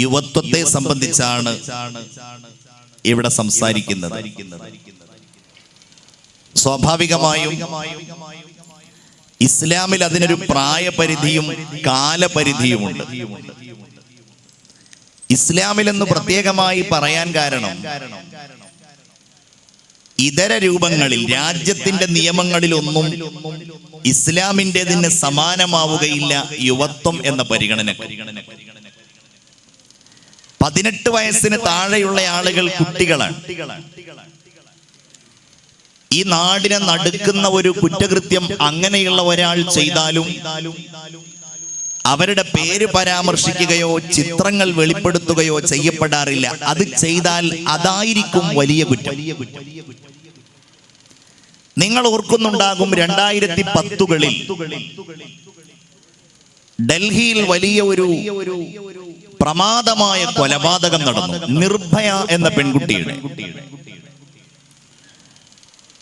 യുവത്വത്തെ സംബന്ധിച്ചാണ് ഇവിടെ സംസാരിക്കുന്നത്. സ്വാഭാവികമായും ഇസ്ലാമിൽ അതിനൊരു പ്രായപരിധിയും കാലപരിധിയുമുണ്ട്. ഇസ്ലാമിൽ എന്ന് പ്രത്യേകമായി പറയാൻ കാരണം ഇതര രൂപങ്ങളിൽ രാജ്യത്തിന്റെ നിയമങ്ങളിലൊന്നും ഇസ്ലാമിന്റെതിന് സമാനമാവുകയില്ല യുവത്വം എന്ന പരിഗണന പതിനെട്ട് വയസ്സിന് താഴെയുള്ള ആളുകൾ കുട്ടികളാണ്. ഈ നാടിനെ നടുക്കുന്ന ഒരു കുറ്റകൃത്യം അങ്ങനെയുള്ള ഒരാൾ ചെയ്താലും അവരുടെ പേര് പരാമർശിക്കുകയോ ചിത്രങ്ങൾ വെളിപ്പെടുത്തുകയോ ചെയ്യപ്പെടാറില്ല. അത് ചെയ്താൽ അതായിരിക്കും വലിയ കുറ്റം. നിങ്ങൾ ഓർക്കുന്നുണ്ടാകും രണ്ടായിരത്തി പത്തുകളിൽ ഡൽഹിയിൽ വലിയ ഒരു പ്രമാദമായ കൊലപാതകം നടന്നു. നിർഭയ എന്ന പെൺകുട്ടിയുടെ.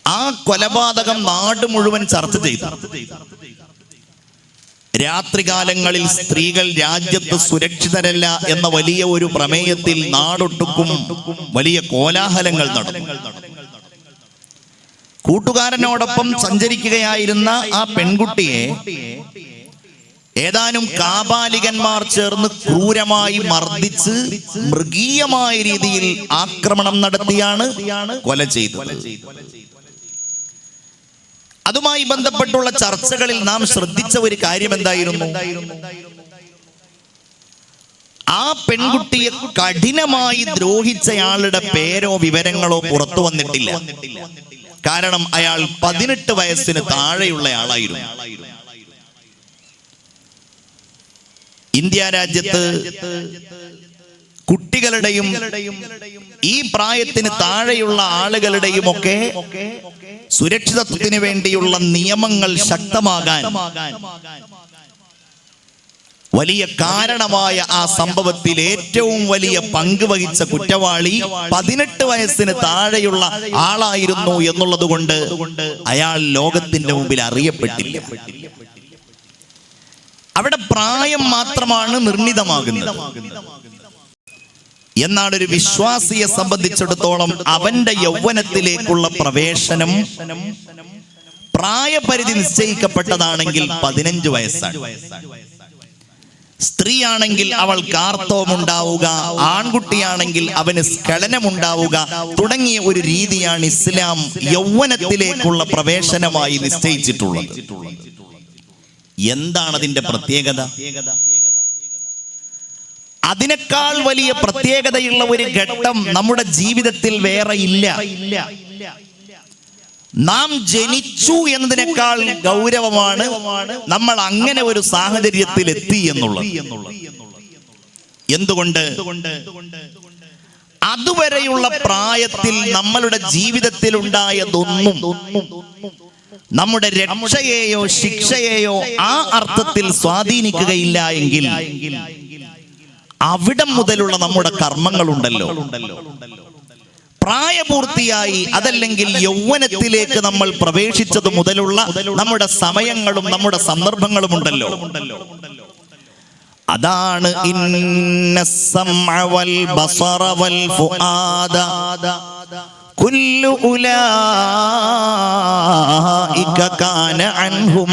ആ കൊലപാതകം നാട് മുഴുവൻ ചർച്ച ചെയ്തു. രാത്രികാലങ്ങളിൽ സ്ത്രീകൾ രാജ്യത്ത് സുരക്ഷിതരല്ല എന്ന വലിയ ഒരു പ്രമേയത്തിൽ നാടൊട്ടുക്കും വലിയ കോലാഹലങ്ങൾ നടന്നു. കൂട്ടുകാരനോടൊപ്പം സഞ്ചരിക്കുകയായിരുന്ന ആ പെൺകുട്ടിയെ ഏതാനും കാപാലികന്മാർ ചേർന്ന് ക്രൂരമായി മർദ്ദിച്ച് മൃഗീയമായ രീതിയിൽ ആക്രമണം നടത്തിയാണ് കൊല ചെയ്തത്. അതുമായി ബന്ധപ്പെട്ടുള്ള ചർച്ചകളിൽ നാം ശ്രദ്ധിച്ച ഒരു കാര്യം എന്തായിരുന്നു? ആ പെൺകുട്ടിയെ കഠിനമായി ദ്രോഹിച്ചയാളുടെ പേരോ വിവരങ്ങളോ പുറത്തു വന്നിട്ടില്ല. കാരണം അയാൾ പതിനെട്ട് വയസ്സിന് താഴെയുള്ള ആളായിരുന്നു. ഇന്ത്യ രാജ്യത്ത് കുട്ടികളുടെയും ഈ പ്രായത്തിന് താഴെയുള്ള ആളുകളുടെയും ഒക്കെ സുരക്ഷിതത്വത്തിന് വേണ്ടിയുള്ള നിയമങ്ങൾ ശക്തമാകാൻ വലിയ കാരണമായ ആ സംഭവത്തിൽ ഏറ്റവും വലിയ പങ്ക് വഹിച്ച കുറ്റവാളി പതിനെട്ട് വയസ്സിന് താഴെയുള്ള ആളായിരുന്നു എന്നുള്ളത് കൊണ്ട് അയാൾ ലോകത്തിന്റെ മുമ്പിൽ അറിയപ്പെട്ടില്ല. അവിടെ പ്രായം മാത്രമാണ് നിർണിതമാകുന്നത്. എന്നാൽ ഒരു വിശ്വാസിയെ സംബന്ധിച്ചിടത്തോളം അവന്റെ യൗവനത്തിലേക്കുള്ള പ്രവേശനം പ്രായപരിധി നിശ്ചയിക്കപ്പെട്ടതാണെങ്കിൽ പതിനഞ്ച് വയസ്സാണ്. സ്ത്രീയാണെങ്കിൽ അവൾ കാർത്തവമുണ്ടാവുക ആൺകുട്ടിയാണെങ്കിൽ അവന് സ്ഖലനമുണ്ടാവുക തുടങ്ങിയ ഒരു രീതിയാണ് ഇസ്ലാം യൗവനത്തിലേക്കുള്ള പ്രവേശനമായി നിശ്ചയിച്ചിട്ടുള്ളത്. എന്താണ് അതിന്റെ പ്രത്യേകത? അതിനേക്കാൾ വലിയ പ്രത്യേകതയുള്ള ഒരു ഘട്ടം നമ്മുടെ ജീവിതത്തിൽ വേറെ ഇല്ല. നാം ജനിച്ചു എന്നതിനേക്കാൾ ഗൗരവമാണ് നമ്മൾ അങ്ങനെ ഒരു സാഹചര്യത്തിൽ എത്തി എന്നുള്ളത്. എന്തുകൊണ്ട്? അതുവരെയുള്ള പ്രായത്തിൽ നമ്മളുടെ ജീവിതത്തിൽ ഉണ്ടായതൊന്നും നമ്മുടെ രക്ഷയെയോ ശിക്ഷയെയോ ആ അർത്ഥത്തിൽ സ്വാധീനിക്കുകയില്ല എങ്കിൽ അവിടം മുതലുള്ള നമ്മുടെ കർമ്മങ്ങളുണ്ടല്ലോ. പ്രായപൂർത്തിയായി അതല്ലെങ്കിൽ യൗവനത്തിലേക്ക് നമ്മൾ പ്രവേശിച്ചത് മുതലുള്ള നമ്മുടെ സമയങ്ങളും നമ്മുടെ സന്ദർഭങ്ങളും ഉണ്ടല്ലോ അതാണ് ഇന്ന കുല്ലു ഉലായിക കാന അൻഹു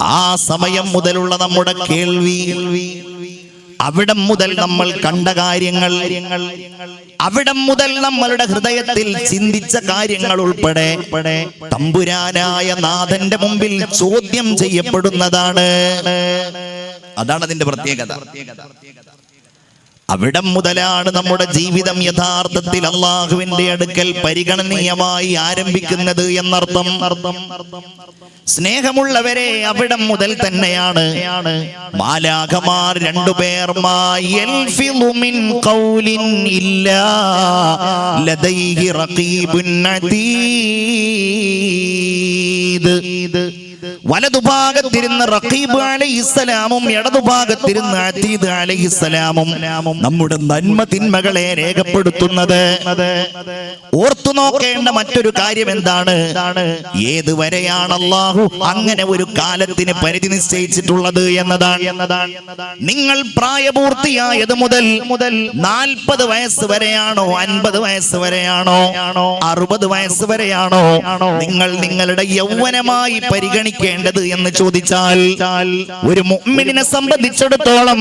ആ സമയം മുതലുള്ള നമ്മുടെ കേൾവി. അവിടം മുതൽ നമ്മൾ കണ്ട കാര്യങ്ങൾ. അവിടം മുതൽ നമ്മളുടെ ഹൃദയത്തിൽ ചിന്തിച്ച കാര്യങ്ങൾ ഉൾപ്പെടെ തമ്പുരാനായ നാഥന്റെ മുമ്പിൽ ചോദ്യം ചെയ്യപ്പെടുന്നതാണ്. അതാണ് അതിന്റെ പ്രത്യേകത. അവിടം മുതലാണ് നമ്മുടെ ജീവിതം യഥാർത്ഥത്തിൽ അള്ളാഹുവിന്റെ അടുക്കൽ പരിഗണനീയമായി ആരംഭിക്കുന്നത് എന്നർത്ഥം. സ്നേഹമുള്ളവരെ അവിടം മുതൽ തന്നെയാണ്. മാലാഖമാർ രണ്ടുപേർ ലദൈഹി റഖീബുൻ അതീദ്. വലതുഭാഗത്തിരുന്ന് റഖീബ് അലൈഹിസ്സലാമും ഇടതുഭാഗത്തിരുന്ന് അതീദ് അലൈഹിസ്സലാമും നമ്മുടെ നന്മ തിന്മകളെ രേഖപ്പെടുത്തുന്നത്. ഓർത്തു നോക്കേണ്ട മറ്റൊരു കാര്യം എന്താണ്? ഏതുവരെയാണ് അള്ളാഹു അങ്ങനെ ഒരു കാലത്തിന് പരിധി നിശ്ചയിച്ചിട്ടുള്ളത് എന്നതാണ്. നിങ്ങൾ പ്രായപൂർത്തിയായത് മുതൽ മുതൽ നാൽപ്പത് വയസ്സ് വരെയാണോ അൻപത് വയസ്സ് വരെയാണോ അറുപത് വയസ്സ് വരെയാണോ? നിങ്ങൾ നിങ്ങളുടെ യൗവനമായി പരിഗണിക്കേണ്ടത് എന്ന് ചോദിച്ചാൽ ഒരു മുഅ്മിനിനെ സംബന്ധിച്ചിടത്തോളം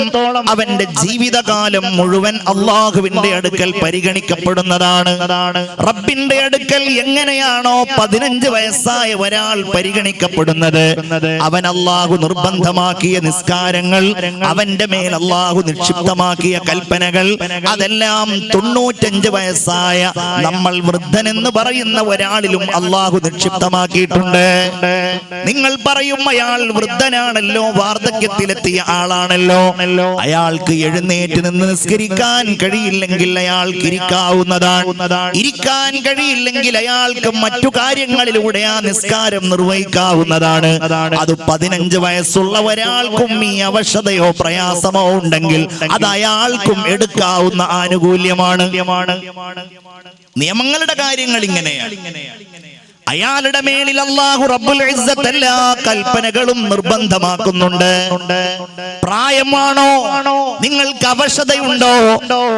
അവന്റെ ജീവിതകാലം മുഴുവൻ അള്ളാഹുവിന്റെ അടുക്കൽ പരിഗണിക്കപ്പെടുന്നതാണ്. റബ്ബിന്റെ അടുക്കൽ എങ്ങനെയാണോ പതിനഞ്ച് വയസ്സായ ഒരാൾ പരിഗണിക്കപ്പെടുന്നത്. അവൻ അള്ളാഹു നിർബന്ധമാക്കിയ നിസ്കാരങ്ങൾ അവന്റെ മേൽ അള്ളാഹു നിക്ഷിപ്തമാക്കിയ കൽപ്പനകൾ അതെല്ലാം തൊണ്ണൂറ്റഞ്ച് വയസ്സായ നമ്മൾ വൃദ്ധനെന്ന് പറയുന്ന ഒരാളിലും അള്ളാഹു നിക്ഷിപ്തമാക്കിയിട്ടുണ്ട്. നിങ്ങൾ പറയും അയാൾ വൃദ്ധനാണല്ലോ വാർദ്ധക്യത്തിലെത്തിയ ആളാണല്ലോ. അയാൾക്ക് എഴുന്നേറ്റ് നിന്ന് നിസ്കരിക്കാൻ കഴിയില്ലെങ്കിൽ അയാൾക്ക് ഇരിക്കാവുന്നതാണ്. ഇരിക്കാൻ കഴിയില്ലെങ്കിൽ അയാൾക്ക് മറ്റു കാര്യങ്ങളിലൂടെ ആ നിസ്കാരം നിർവഹിക്കാവുന്നതാണ്. അത് പതിനഞ്ച് വയസ്സുള്ള ഒരാൾക്കും ഈ അവശതയോ പ്രയാസമോ ഉണ്ടെങ്കിൽ അത് അയാൾക്കും എടുക്കാവുന്ന ആനുകൂല്യമാണ്. നിയമങ്ങളുടെ കാര്യങ്ങൾ ഇങ്ങനെയാണ്. അയാളുടെ മേലിൽ അള്ളാഹു റബ്ബുൽ എല്ലാ കൽപ്പനകളും നിർബന്ധമാക്കുന്നുണ്ട്. പ്രായമാണോ? നിങ്ങൾക്ക് അവശതയുണ്ടോ?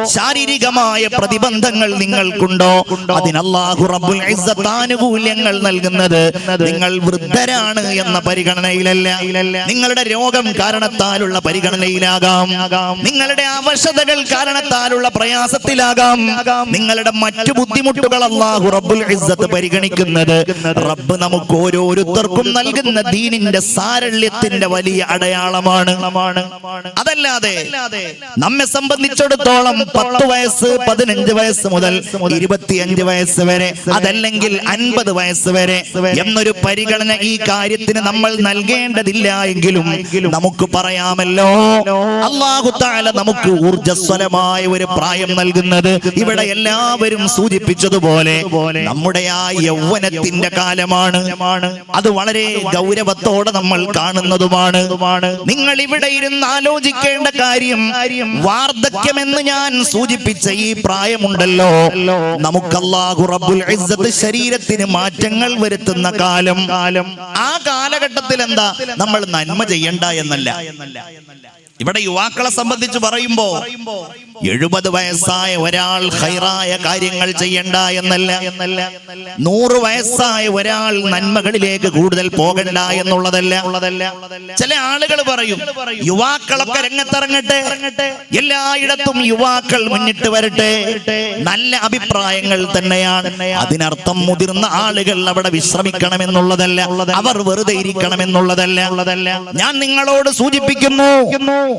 ശാരീരികമായ പ്രതിബന്ധങ്ങൾ നിങ്ങൾക്കുണ്ടോ? അതിന് റബ്ബുൽ ആനുകൂല്യങ്ങൾ നൽകുന്നത് നിങ്ങൾ വൃദ്ധരാണ് എന്ന പരിഗണനയിലല്ല. നിങ്ങളുടെ രോഗം കാരണത്താലുള്ള പരിഗണനയിലാകാം. നിങ്ങളുടെ അവശതകൾ കാരണത്താലുള്ള പ്രയാസത്തിലാകാം. നിങ്ങളുടെ മറ്റു ബുദ്ധിമുട്ടുകൾ അള്ളാഹു റബ്ബുൽ ഇസ്സത്ത് റബ്ബ് നമുക്ക് ഓരോരുത്തർക്കും നൽകുന്ന ദീനിന്റെ സാരല്യത്തിന്റെ വലിയ അടയാളമാണ്. അതല്ലാതെ നമ്മെ സംബന്ധിച്ചിടത്തോളം പത്ത് വയസ്സ് പതിനഞ്ച് വയസ്സ് മുതൽ ഇരുപത്തിയഞ്ച് വയസ്സ് വരെ അതല്ലെങ്കിൽ അൻപത് വയസ്സ് വരെ എന്നൊരു പരിഗണന ഈ കാര്യത്തിന് നമ്മൾ നൽകേണ്ടതില്ല എങ്കിലും നമുക്ക് പറയാമല്ലോ. അള്ളാഹു താല നമുക്ക് ഊർജസ്വലമായ ഒരു പ്രായം നൽകുന്നത് ഇവിടെ എല്ലാവരും സൂചിപ്പിച്ചതുപോലെ നമ്മുടെ ആ യൗവനത്തിന്റെ കാലമാണ്. അത് വളരെ ഗൗരവത്തോടെ നമ്മൾ കാണുന്നതുമാണ്. നിങ്ങൾ ഇവിടെ ഇരുന്ന് ആലോചിക്കേണ്ട കാര്യം വാർദ്ധക്യമെന്ന് ഞാൻ സൂചിപ്പിച്ച ഈ പ്രായമുണ്ടല്ലോ. നമുക്കല്ലാഹുറബുൽ ഇസ്സത്ത് ശരീരത്തിന് മാറ്റങ്ങൾ വരുത്തുന്ന കാലം. ആ കാലഘട്ടത്തിൽ എന്താ നമ്മൾ നന്മ ചെയ്യണ്ട എന്നല്ല. ഇവിടെ യുവാക്കളെ സംബന്ധിച്ച് പറയുമ്പോ എഴുപത് വയസ്സായ ഒരാൾ ഹൈറായ കാര്യങ്ങൾ ചെയ്യണ്ട എന്നല്ല. നൂറ് വയസ്സായ ഒരാൾ നന്മകളിലേക്ക് കൂടുതൽ പോകണ്ട എന്നുള്ളതല്ല. ചില ആളുകൾ പറയും യുവാക്കളൊക്കെ രംഗത്തിറങ്ങട്ടെ. എല്ലായിടത്തും യുവാക്കൾ മുന്നിട്ട് വരട്ടെ. നല്ല അഭിപ്രായങ്ങൾ തന്നെയാണ്. അതിനർത്ഥം മുതിർന്ന ആളുകൾ അവിടെ വിശ്രമിക്കണം എന്നുള്ളതല്ല. അവർ വെറുതെ ഇരിക്കണം ഇരിക്കണമെന്നുള്ളതല്ല ഞാൻ നിങ്ങളോട് സൂചിപ്പിക്കുന്നു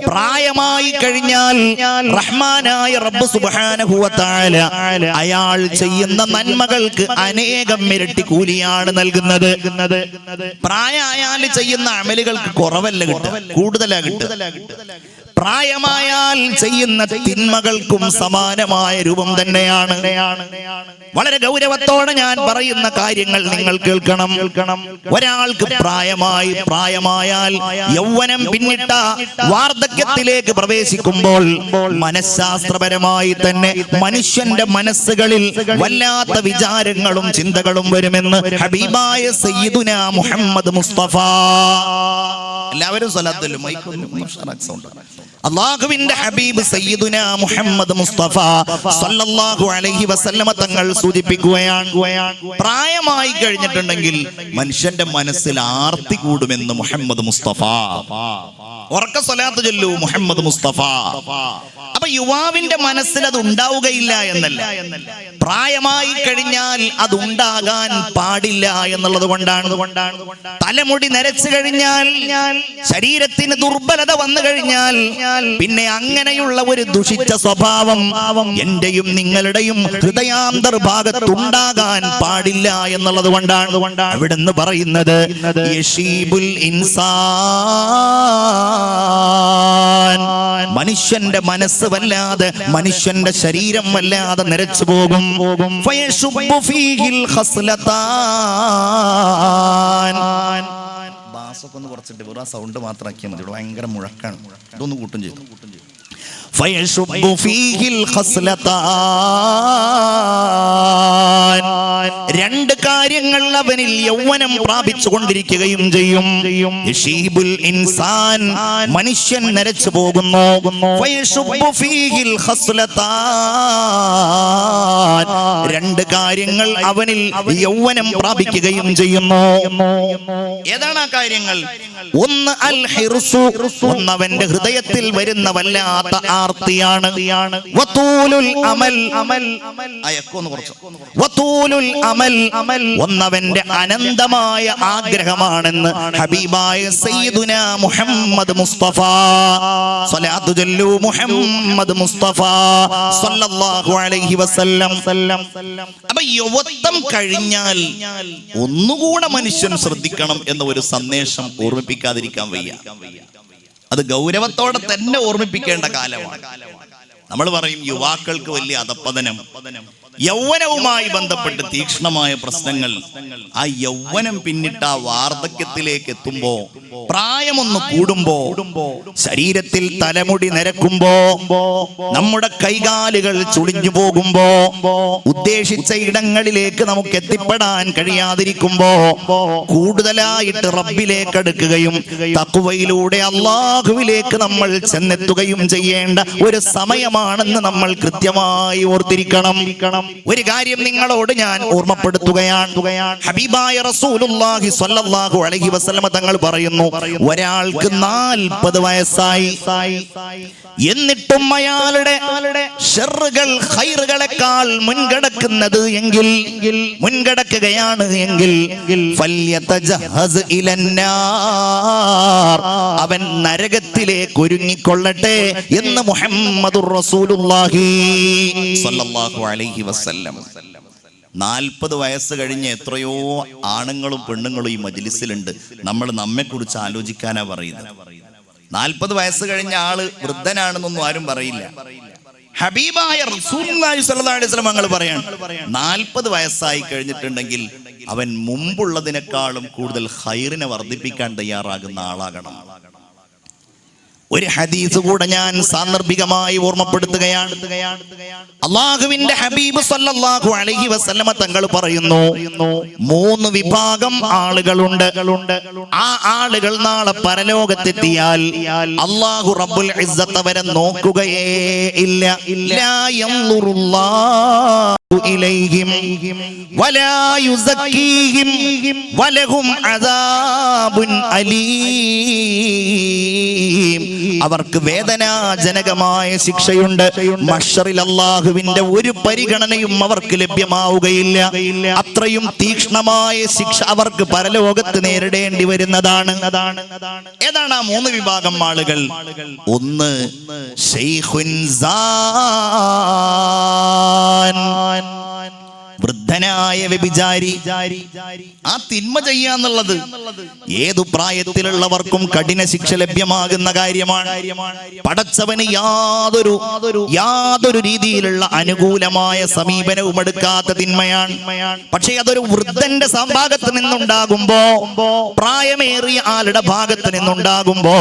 പ്രായമായി കഴിഞ്ഞാൽ റഹ്മാനായ റബ്ബ് സുബ്ഹാനഹു വ അയാൾ ചെയ്യുന്ന നന്മകൾക്ക് അനേകം ഇരട്ടി കൂലിയാണ് നൽകുന്നത്. പ്രായമായാൽ ചെയ്യുന്ന അമലുകൾക്ക് കുറവല്ല കിട്ടും കൂടുതലാ കിട്ടുക. പ്രായമായാൽ ചെയ്യുന്ന തിന്മകൾക്കും സമാനമായ രൂപം തന്നെയാണ്. വളരെ ഗൗരവത്തോടെ ഞാൻ പറയുന്ന കാര്യങ്ങൾ നിങ്ങൾ കേൾക്കണം. ഒരാൾക്ക് പ്രായമായി പ്രായമായാൽ യൗവനം പിന്നിട്ട വാർദ്ധക്യത്തിലേക്ക് പ്രവേശിക്കുമ്പോൾ മനഃശാസ്ത്രപരമായി തന്നെ മനുഷ്യന്റെ മനസ്സുകളിൽ വല്ലാത്ത വിചാരങ്ങളും ചിന്തകളും വരുമെന്ന് ഹബീബായ സയ്യിദുന മുഹമ്മദ് മുസ്തഫ. എല്ലാവരും സ്ഥലത്തിലും സൗണ്ട് അള്ളാഹുവിന്റെ ഹബീബ് സയ്യിദുന മുഹമ്മദ് മുസ്തഫ സല്ലല്ലാഹു അലൈഹി വസല്ലമ തങ്ങൾ സൂചിപ്പിക്കുകയാണ്. പ്രായമായി കഴിഞ്ഞിട്ടുണ്ടെങ്കിൽ മനുഷ്യന്റെ മനസ്സിൽ ആർത്തി കൂടുമെന്ന് മുഹമ്മദ് മുസ്തഫ. ഉറക്ക സ്വലാത്ത് ചൊല്ലു മുഹമ്മദ് മുസ്തഫ. അപ്പൊ യുവാവിന്റെ മനസ്സിൽ അത് ഉണ്ടാവുകയില്ല എന്നല്ല. പ്രായമായി കഴിഞ്ഞാൽ അത് ഉണ്ടാകാൻ പാടില്ല എന്നുള്ളത് കൊണ്ടാണ്. തലമുടി നരച്ചു കഴിഞ്ഞാൽ ശരീരത്തിന് ദുർബലത വന്നു കഴിഞ്ഞാൽ പിന്നെ അങ്ങനെയുള്ള ഒരു ദുഷിച്ച സ്വഭാവം എന്റെയും നിങ്ങളുടെയും ഹൃദയാന്തർ ഭാഗത്തുണ്ടാകാൻ പാടില്ല എന്നുള്ളത് കൊണ്ടാണ് അവിടുന്ന് പറയുന്നത് ഇൻസാൻ. മനുഷ്യന്റെ മനസ്സ് വല്ലാതെ മനുഷ്യന്റെ ശരീരം വല്ലാതെ നിരച്ചു പോകും. ഫയശുബ്ബു ഒക്കെ ഒന്ന് കുറച്ചിട്ട് വെറും ആ സൗണ്ട് മാത്രം ആക്കിയാൽ മതി. ഭയങ്കര മുഴക്കാണ്. ഇതൊന്ന് കൂട്ടും ചെയ്തു. فيشب فيه الخصلتان രണ്ട് കാര്യങ്ങൾ അവനിൽ യൗവനം പ്രാപിച്ചു കൊണ്ടിരിക്കുകയും ചെയ്യും യശീബുൽ ഇൻസാൻ മനുഷ്യൻ നരച്ചു പോകുന്നു ഫയശുബ്ബു ഫീഹിൽ ഖസ്ലതാൻ രണ്ട് കാര്യങ്ങൾ അവനിൽ യൗവനം പ്രാപിക്കുകയും ചെയ്യുന്നു ഏതാണ് ആ കാര്യങ്ങൾ ഒന്ന് അൽ ഹിർസു ഒന്ന് അവന്റെ ഹൃദയത്തിൽ വരുന്ന വല്ലാത്ത ആർത്തിയാണ് വതൂലുൽ അമൽ. അമൽ. അയക്കൊന്ന് കുറച്ച്. വതൂലുൽ അമൽ. അമൽ. ഒന്നവന്റെ അനന്തമായ ആഗ്രഹമാണെന്ന് ഹബീബായ സയ്യിദുന മുഹമ്മദ് മുസ്തഫ. സ്വലാത്തു ചൊല്ലു മുഹമ്മദ് മുസ്തഫ. സല്ലല്ലാഹു അലൈഹി വസല്ലം. അപ്പൊ യുവത്വം കഴിഞ്ഞാൽ ഒന്നുകൂടെ മനുഷ്യൻ ശ്രദ്ധിക്കണം എന്ന ഒരു സന്ദേശം ഓർമ്മിപ്പിക്കാതിരിക്കാൻ വയ്യ. അത് ഗൗരവത്തോടെ തന്നെ ഓർമ്മിപ്പിക്കേണ്ട കാലമാണ്. നമ്മൾ പറയും യുവാക്കൾക്ക് വലിയ അധപ്പതനം. യൗവനവുമായി ബന്ധപ്പെട്ട് തീക്ഷ്ണമായ പ്രശ്നങ്ങൾ. ആ യൗവനം പിന്നിട്ട് ആ വാർദ്ധക്യത്തിലേക്ക് എത്തുമ്പോ പ്രായമൊന്ന് കൂടുമ്പോ ശരീരത്തിൽ തലമുടി നിരക്കുമ്പോ നമ്മുടെ കൈകാലുകൾ ചുളിഞ്ഞു പോകുമ്പോ ഉദ്ദേശിച്ച ഇടങ്ങളിലേക്ക് നമുക്ക് എത്തിപ്പെടാൻ കഴിയാതിരിക്കുമ്പോ കൂടുതലായിട്ട് റബ്ബിലേക്ക് അടുക്കുകയും തക്കുവയിലൂടെ അള്ളാഹുവിലേക്ക് നമ്മൾ ചെന്നെത്തുകയും ചെയ്യേണ്ട ഒരു സമയമാണെന്ന് നമ്മൾ കൃത്യമായി ഓർത്തിരിക്കണം. ഒരു കാര്യം നിങ്ങളോട് ഞാൻ ഓർമ്മപ്പെടുത്തുകയാണ്. ഹബീബായ റസൂലുള്ളാഹി സ്വല്ലല്ലാഹു അലൈഹി വസല്ലമ തങ്ങൾ പറയുന്നു ഒരാൾക്ക് നാൽപ്പത് വയസ്സായി. എന്നിട്ടും അയാളുടെ ഷെറുകൾ ഹൈറുകളെക്കാൾ മുൻകടക്കുന്നത് എങ്കിൽ മുൻകടക്കുകയാണ് എങ്കിൽ അവൻ ഇലന്നാർ. നരകത്തിലേക്ക് ഒരുങ്ങിക്കൊള്ളട്ടെ എന്ന് മുഹമ്മദ് നാൽപ്പത് വയസ്സ് കഴിഞ്ഞ എത്രയോ ആണുങ്ങളും പെണ്ണുങ്ങളും ഈ മജ്ലിസിലുണ്ട്. നമ്മൾ നമ്മെക്കുറിച്ച് ആലോചിക്കാനാ പറയുന്നത്. നാൽപ്പത് വയസ്സ് കഴിഞ്ഞ ആൾ വൃദ്ധനാണെന്നൊന്നും ആരും പറയില്ല. ഹബീബായ റസൂലുള്ളാഹി പറയാൻ നാൽപ്പത് വയസ്സായി കഴിഞ്ഞിട്ടുണ്ടെങ്കിൽ അവൻ മുമ്പുള്ളതിനേക്കാളും കൂടുതൽ ഹൈറിനെ വർദ്ധിപ്പിക്കാൻ തയ്യാറാകുന്ന ആളാകണം. ഒരു ഹദീസ് കൂടെ ഞാൻ സാന്ദർഭികമായി ഓർമ്മപ്പെടുത്തുകയാണ്. അള്ളാഹുവിന്റെ ഹബീബ് സല്ലല്ലാഹു അലൈഹി വസല്ലമ തങ്ങൾ പറയുന്നു മൂന്ന് വിഭാഗം ആളുകളുണ്ട്. ആ ആളുകൾ നാളെ പരലോകത്തെത്തിയാൽ അള്ളാഹു റബ്ബുൽ ഇസ്സത്ത് അവരെ നോക്കുകയേ ഇല്ല. ലാ യൻളുറുല്ലാഹു ഇലൈഹിം വലാ വലഹും അദാബുൻ അലീം. അവർക്ക് വേദനാജനകമായ ശിക്ഷയുണ്ട്. മഷറിൽ അള്ളാഹുവിന്റെ ഒരു പരിഗണനയും അവർക്ക് ലഭ്യമാവുകയില്ല. അത്രയും തീക്ഷ്ണമായ ശിക്ഷ അവർക്ക് പരലോകത്ത് നേരിടേണ്ടി വരുന്നതാണ്. ഏതാണ് ആ മൂന്ന് വിഭാഗം ആളുകൾ? ഒന്ന് ശൈഖുൻ. വൃദ്ധനായ വ്യഭിചാരി ആ തിന്മ ചെയ്യാന്നുള്ളത് ഏതു പ്രായത്തിലുള്ളവർക്കും കഠിന ശിക്ഷ ലഭ്യമാകുന്ന കാര്യമാണ്. പടച്ചവന് യാതൊരു യാതൊരു രീതിയിലുള്ള അനുകൂലമായ സമീപനവും എടുക്കാത്ത തിന്മയാണ്. പക്ഷേ അതൊരു വൃദ്ധന്റെ സംഭാഗത്ത് നിന്നുണ്ടാകുമ്പോ പ്രായമേറിയ ആളുടെ ഭാഗത്ത് നിന്നുണ്ടാകുമ്പോ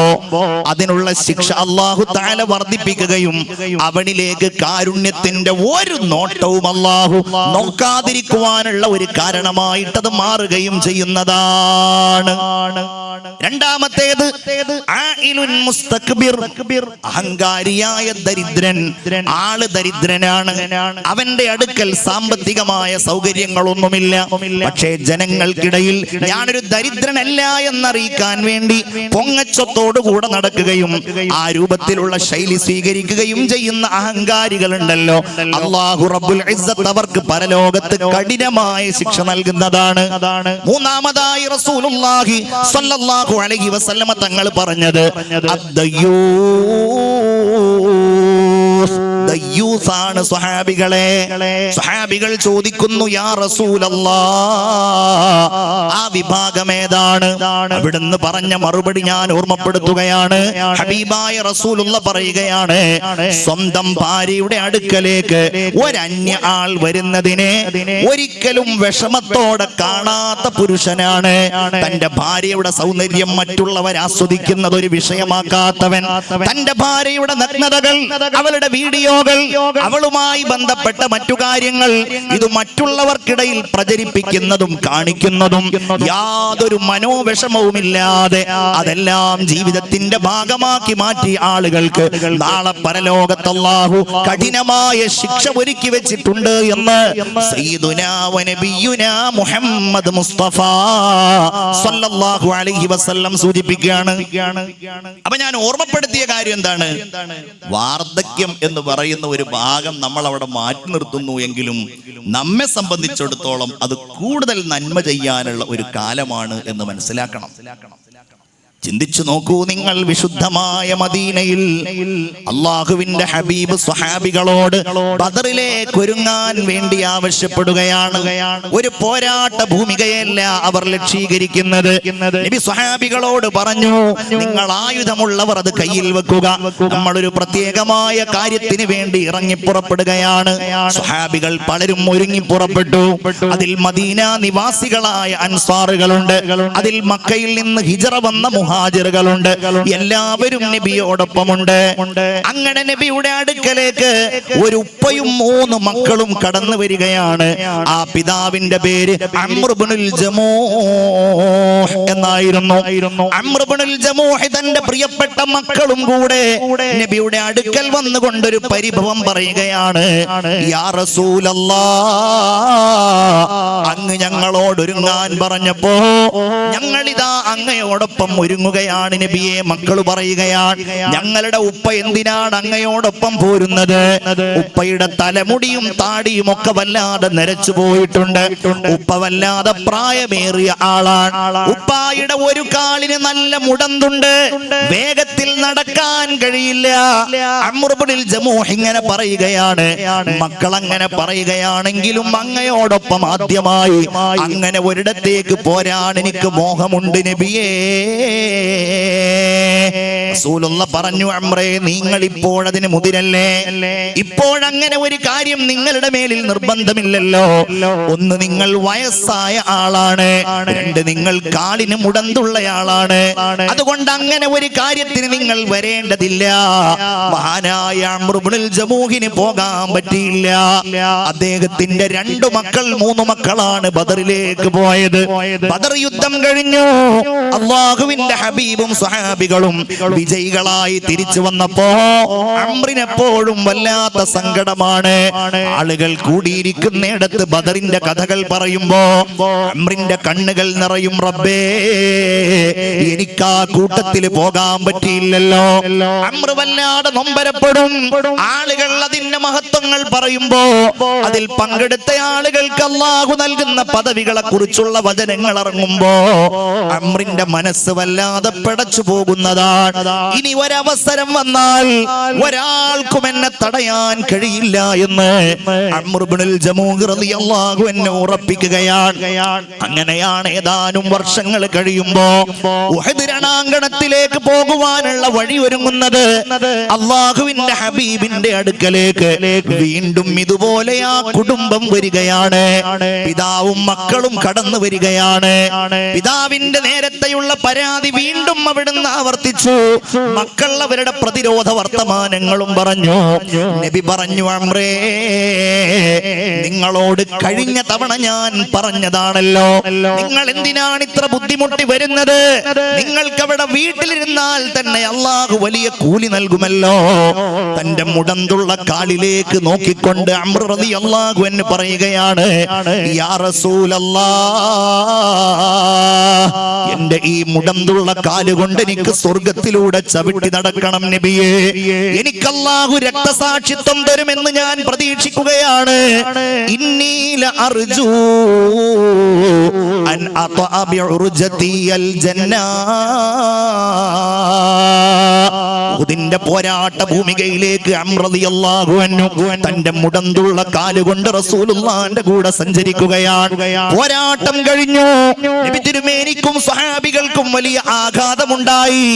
അതിനുള്ള ശിക്ഷ അള്ളാഹു താല വർദ്ധിപ്പിക്കുകയും അവനിലേക്ക് കാരുണ്യത്തിന്റെ ഒരു നോട്ടവും അള്ളാഹു നോക്കാതിരിക്കുവാനുള്ള ഒരു കാരണമായിട്ട് അത് മാറുകയും ചെയ്യുന്നതാണ്. രണ്ടാമത്തേത്. അഹങ്കാരിയായ ദരിദ്രൻ ആൾ ദരിദ്രനാണ്. അവന്റെ അടുക്കൽ സാമ്പത്തികമായ സൗകര്യങ്ങളൊന്നുമില്ല. പക്ഷേ ജനങ്ങൾക്കിടയിൽ ഞാനൊരു ദരിദ്രനല്ല എന്നറിയിക്കാൻ വേണ്ടി പൊങ്ങച്ചത്തോടു കൂടെ നടക്കുകയും ആ രൂപത്തിലുള്ള ശൈലി സ്വീകരിക്കുകയും ചെയ്യുന്ന അഹങ്കാരികളുണ്ടല്ലോ. അള്ളാഹു റബ്ബുൽ അവർക്ക് അവർക്ക് പരലോകത്ത് കഠിനമായ ശിക്ഷ നൽകുന്നതാണ് മൂന്നാമതായി റസൂലുള്ളാഹി സ്വല്ലല്ലാഹു അലൈഹി വസല്ലമ തങ്ങൾ പറഞ്ഞത് അദ്ദയ്യൂസ്. ദയ്യൂസാണ് സ്വഹാബികളെ. സ്വഹാബികൾ ചോദിക്കുന്നു യാ റസൂലല്ലാ ആ വിഭാഗം ഏതാണ്? അവിടുന്ന് പറഞ്ഞ മറുപടി ഞാൻ ഓർമ്മപ്പെടുത്തുകയാണ്. ഹബീബായ റസൂലുള്ള പറയുകയാണ് സ്വന്തം ഭാര്യയുടെ അടുക്കലേക്ക് ഒരന്യ ആൾ വരുന്നതിനെ ഒരിക്കലും വിഷമത്തോടെ കാണാത്ത പുരുഷനാണ്. തന്റെ ഭാര്യയുടെ സൗന്ദര്യം മറ്റുള്ളവർ ആസ്വദിക്കുന്നത് ഒരു വിഷയമാക്കാത്തവൻ. തന്റെ ഭാര്യയുടെ നഗ്നതകൾ അവളുടെ വീഡിയോകൾ അവളുമായി ബന്ധപ്പെട്ട മറ്റു കാര്യങ്ങൾ ഇത് മറ്റുള്ളവർക്കിടയിൽ പ്രചരിപ്പിക്കുന്നതും കാണിക്കുന്നതും യാതൊരു മനോവിഷമവുമില്ലാതെ അതെല്ലാം ജീവിതത്തിന്റെ ഭാഗമാക്കി മാറ്റി ആളുകൾക്ക് നാളെ പരലോകത്തല്ലാഹു കഠിനമായ ശിക്ഷ ഒരുക്കി വെച്ചിട്ടുണ്ട് എന്ന് മുഹമ്മദ് മുസ്തഫ സല്ലല്ലാഹു അലൈഹി വസല്ലം സൂചിപ്പിക്കുകയാണ്. അപ്പൊ ഞാൻ ഓർമ്മപ്പെടുത്തിയ കാര്യം എന്താണ്? വാർദ്ധക്യം എന്ന് പറയുന്ന ഒരു ഭാഗം നമ്മൾ അവിടെ മാറ്റി നിർത്തുന്നു എങ്കിലും നമ്മെ സംബന്ധിച്ചിടത്തോളം അത് കൂടുതൽ നന്മ ചെയ്യാനുള്ള ഒരു കാലമാണ് എന്ന് മനസ്സിലാക്കണം. ചിന്തിച്ചു നോക്കൂ നിങ്ങൾ വിശുദ്ധമായ മദീനയിൽ അള്ളാഹുവിന്റെ ഹബീബ് സ്വഹാബികളോട് ബദറിലേക്ക് ഒരുങ്ങാൻ വേണ്ടി ആവശ്യപ്പെടുകയാണ്. ഒരു പോരാട്ട ഭൂമികയല്ല അവർ ലക്ഷീകരിക്കുന്നത്. നബി സ്വഹാബികളോട് പറഞ്ഞു നിങ്ങൾ ആയുധമുള്ളവർ അത് കയ്യിൽ വെക്കുക. നമ്മളൊരു പ്രത്യേകമായ കാര്യത്തിന് വേണ്ടി ഇറങ്ങി പുറപ്പെടുകയാണ്. സ്വഹാബികൾ പലരും ഒരുങ്ങി പുറപ്പെട്ടു. അതിൽ മദീന നിവാസികളായ അൻസാറുകളുണ്ട്. അതിൽ മക്കയിൽ നിന്ന് ഹിജറ വന്ന മുഹാജിറുകളുണ്ട് എല്ലാവരും നബിയോടൊപ്പമുണ്ട്. അങ്ങനെ നബിയുടെ അടുക്കലേക്ക് ഒരു ഉപ്പയും മൂന്ന് മക്കളും കടന്നു വരികയാണ്. ആ പിതാവിന്റെ പേര് അമ്രുബുനുൽ ജമൂഹ് എന്നായിരുന്നു. അമ്രുബുനുൽ ജമൂഹ് തന്റെ പ്രിയപ്പെട്ട മക്കളും കൂടെ നബിയുടെ അടുക്കൽ വന്നുകൊണ്ടൊരു പരിഭവം പറയുകയാണ്. യാ റസൂലല്ലാ. അങ്ങ് ഞങ്ങളോടൊരുങ്ങാൻ പറഞ്ഞപ്പോ ഞങ്ങളിതാ അങ്ങയോടൊപ്പം ഒരുങ്ങുകയാണ് നബിയെ മക്കൾ പറയുകയാണ് ഞങ്ങളുടെ ഉപ്പ എന്തിനാണ് അങ്ങയോടൊപ്പം പോരുന്നത്? ഉപ്പയുടെ തലമുടിയും താടിയും ഒക്കെ വല്ലാതെ നരച്ചു പോയിട്ടുണ്ട്. ഉപ്പ വല്ലാതെ പ്രായമേറിയ ആളാണ്. ഉപ്പായുടെ ഒരു കാലിന് നല്ല മുടന്തുണ്ട്. വേഗത്തിൽ നടക്കാൻ കഴിയില്ല. അമ്രുബിൽ ജമൂഹ് ഇങ്ങനെ പറയുകയാണ്. മക്കൾ അങ്ങനെ പറയുകയാണെങ്കിലും അങ്ങയോടൊപ്പം ആദ്യമായി അങ്ങനെ ഒരിടത്തേക്ക് പോരാൻ എനിക്ക് മോഹമുണ്ട് നബിയേ. റസൂലുള്ള പറഞ്ഞു അമ്രേ നിങ്ങൾ ഇപ്പോഴതിന് മുതിരല്ലേ? ഇപ്പോഴങ്ങനെ ഒരു കാര്യം നിങ്ങളുടെ മേലിൽ നിർബന്ധമില്ലല്ലോ. ഒന്ന് നിങ്ങൾ വയസ്സായ ആളാണ്. രണ്ട് നിങ്ങൾ കാലിന് മുടന്തുള്ളയാളാണ്. അതുകൊണ്ട് അങ്ങനെ ഒരു കാര്യത്തിന് നിങ്ങൾ വരേണ്ടതില്ല. മഹാനായ അമ്രുബിൾ ജമൂഹിന് പോകാൻ പറ്റിയില്ല. അദ്ദേഹത്തിന്റെ രണ്ടു മക്കൾ മൂന്ന് മക്കളാണ് ബദറിലേക്ക് പോയത്. ബദർ യുദ്ധം കഴിഞ്ഞു. അള്ളാഹുവിന്റെ ഹബീബും സ്വഹാബികളും വിജയികളായി തിരിച്ചു വന്നപ്പോ അമ്രിനെപ്പോഴും വല്ലാത്ത സങ്കടമാണ്. ആളുകൾ കൂടിയിരിക്കുന്നിടത്ത് ബദറിന്റെ കഥകൾ പറയുമ്പോ അമ്രിന്റെ കണ്ണുകൾ നിറയും റബ്ബേ എനിക്ക് ആ കൂട്ടത്തിൽ പോകാൻ പറ്റിയില്ലല്ലോ. അമ്ര വല്ലാതെ നൊമ്പരപ്പെടും. ആളുകൾ അതിന്റെ മഹത്വങ്ങൾ പറയുമ്പോ അതിൽ പങ്കെടുത്ത ആളുകൾക്ക് അല്ലാഹു നൽകുന്ന പദവികളെ കുറിച്ചുള്ള വചനങ്ങൾ ഇറങ്ങുമ്പോ അമ്രിന്റെ മനസ്സ് വല്ലാതെ പിടച്ചു പോകുന്നതാണ്. ഇനി ഒരവസരം വന്നാൽ ഒരാൾക്കും എന്നെ തടയാൻ കഴിയില്ല എന്ന് അമ്രുബിനിൽ ജമൂഹ് എന്നെ ഉറപ്പിക്കുകയാണ്. അങ്ങനെയാണ് ഏതാനും വർഷങ്ങൾ കഴിയുമ്പോ രണാങ്കണത്തിലേക്ക് പോകുവാനുള്ള വഴി ഒരുങ്ങുന്നത് അള്ളാഹുവിന്റെ ഹബീബിന്റെ അടുക്കലേക്ക്. വീണ്ടും ഇതുപോലെ ആ കുടുംബം വരികയാണ്. പിതാവും മക്കളും കടന്നു വരികയാണ്. പിതാവിന്റെ നേരത്തെയുള്ള പരാതി വീണ്ടും അവിടുന്ന് ആവർത്തിച്ചു. മക്കൾ അവരുടെ പ്രതിരോധ വർത്തമാനങ്ങളും പറഞ്ഞു. നബി പറഞ്ഞു അമ്രേ നിങ്ങളോട് കഴിഞ്ഞ തവണ ഞാൻ പറഞ്ഞതാണല്ലോ. നിങ്ങൾ എന്തിനാണ് ഇത്ര ബുദ്ധിമുട്ടി വരുന്നത്? നിങ്ങൾക്ക് അവിടെ വീട്ടിലിരുന്നാൽ തന്നെ അള്ളാഹു വലിയ കൂലി നൽകുമല്ലോ. തന്റെ മുടന്തുള്ള കാലിലേക്ക് നോക്കിക്കൊണ്ട് അമ്രതി അള്ളാഹു എന്ന് പറയുകയാണ് യാ എന്റെ ഈ മുടന്തുള്ള കാലുകൊണ്ട് എനിക്ക് സ്വർഗത്തിലൂടെ ചവിട്ടി നടക്കണം നബിയെ. എനിക്കല്ലാഹു രക്തസാക്ഷിത്വം തരുമെന്ന് ഞാൻ പ്രതീക്ഷിക്കുകയാണ്. ഇന്നീല അർജു അൻ ജന്ന. ഉദിന്റെ പോരാട്ട ഭൂമികയിലേക്ക് തന്റെ മുടന്തുള്ള കാലുകൊണ്ട് റസൂലുള്ളാന്റെ കൂടെ സഞ്ചരിക്കുകയാണ്. പോരാട്ടം കഴിഞ്ഞു. തിരുമേനിക്കും സ്വഹാബികൾക്കും വലിയ ആഘാതമുണ്ടായി.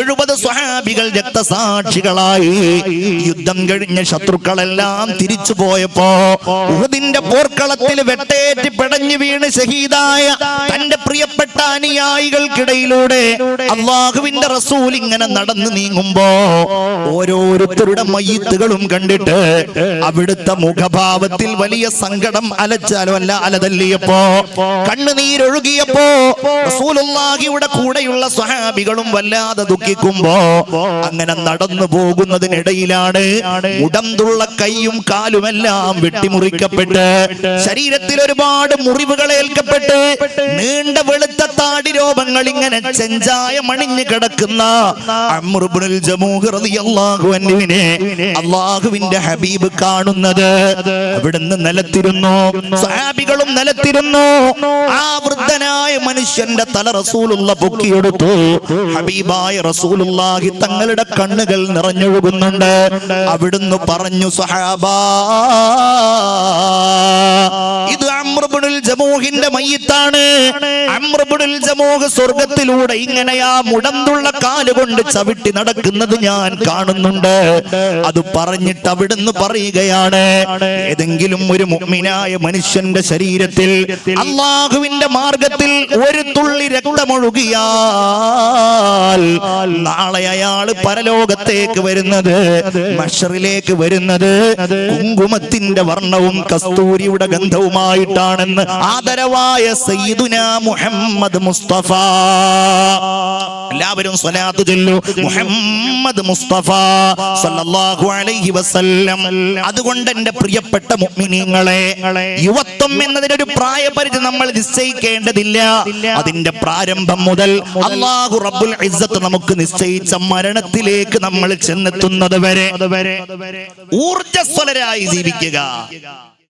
എഴുപത് സ്വഹാബികൾ രക്തസാക്ഷികളായി. യുദ്ധം കഴിഞ്ഞ ശത്രുക്കളെല്ലാം തിരിച്ചു പോയപ്പോ ഉഹദിന്റെ പോർക്കളത്തിൽ വെട്ടേറ്റ് പിടഞ്ഞു വീണ് ഷഹീദായ തന്റെ പ്രിയപ്പെട്ട അനുയായികൾക്കിടയിലൂടെ അള്ളാഹുവിന്റെ റസൂൽ ഇങ്ങനെ നടന്നു നീങ്ങുമ്പോ ഓരോരുത്തരുടെ മയ്യത്തുകളും കണ്ടിട്ട് അവിടുത്തെ മുഖഭാവത്തിൽ വലിയ സങ്കടം അലച്ചാലോ അല്ല അലതല്ലിയപ്പോ കണ്ണുനീരൊഴുകിയപ്പോ റസൂലുള്ളാഹിയുടെ കൂടെയുള്ള സ്വഹാബികളും വല്ലാതെ ദുഃഖിക്കുമ്പോ അങ്ങനെ നടന്നു പോകുന്നതിനിടയിലാണ് ഉടന്തുള്ള കൈയും കാലുമെല്ലാം വെട്ടിമുറിക്കപ്പെട്ട് ശരീരത്തിൽ ഒരുപാട് മുറിവുകൾ ഏൽക്കപ്പെട്ട് നീണ്ട വെളുത്ത താടി രോപങ്ങൾ ഇങ്ങനെ ചെഞ്ചായ മണിഞ്ഞു കിടക്കുന്ന അമ്രുബ്നുൽ അള്ളാഹുവിന്റെ ഹബീബ് കാണുന്നത്. അവിടുന്ന് നിലത്തിരുന്നു. സഹാബികളും നിലത്തിരുന്നു. ആ വൃദ്ധനായ മനുഷ്യന്റെ തല റസൂലുള്ള പൊക്കിയെടുത്തു. ഹബീബായ റസൂലുള്ളാഹി തങ്ങളുടെ കണ്ണുകൾ നിറഞ്ഞൊഴുകുന്നുണ്ട്. അവിടുന്ന് പറഞ്ഞു സഹാബ ഇത് അമ്രബുൽ ജമൂഹിന്റെ മയ്യത്താണ്. അമ്രബുൽ ജമൂഹ് സ്വർഗത്തിലൂടെ ഇങ്ങനെയാ മുടന്തുള്ള കാലുകൊണ്ട് ചവിട്ടി നടക്കുന്നത് ഞാൻ കാണുന്നുണ്ട്. അത് പറഞ്ഞിട്ട് അവിടുന്ന് പറയുകയാണ്. ഏതെങ്കിലും ഒരു മുഗ്മിനായ മനുഷ്യന്റെ ശരീരത്തിൽ അള്ളാഹുവിന്റെ മാർഗത്തിൽ ഒരു തുള്ളി രക്തമൊഴുകിയാൽ നാളെ അയാൾ പരലോകത്തേക്ക് വരുന്നത് മഷറിലേക്ക് വരുന്നത് കുങ്കുമത്തിന്റെ വർണവും കസ്തൂരിയുടെ ഗന്ധവുമായിട്ടാണെന്ന് ആദരവായ സയ്യിദുന മുഹമ്മദ് മുസ്തഫ. എല്ലാവരും സ്വലാത്ത് ചൊല്ലു. മുഹമ്മദ് മുസ്തഫ സല്ലല്ലാഹു അലൈഹി വസല്ലം. അതുകൊണ്ട് എന്റെ പ്രിയപ്പെട്ട മുഅ്മിനീങ്ങളെ യുവത്വം എന്നതിനൊരു പ്രായപരിധി നമ്മൾ നിശ്ചയിക്കേണ്ടതില്ല. അതിന്റെ പ്രാരംഭം മുതൽ അല്ലാഹു റബ്ബുൽ ഇസ്സത്ത് നമുക്ക് നിശ്ചയിച്ച മരണത്തിലേക്ക് നമ്മൾ ചെന്നെത്തുന്നത് വരെ ഊർജസ്വലരായി ജീവിക്കുക.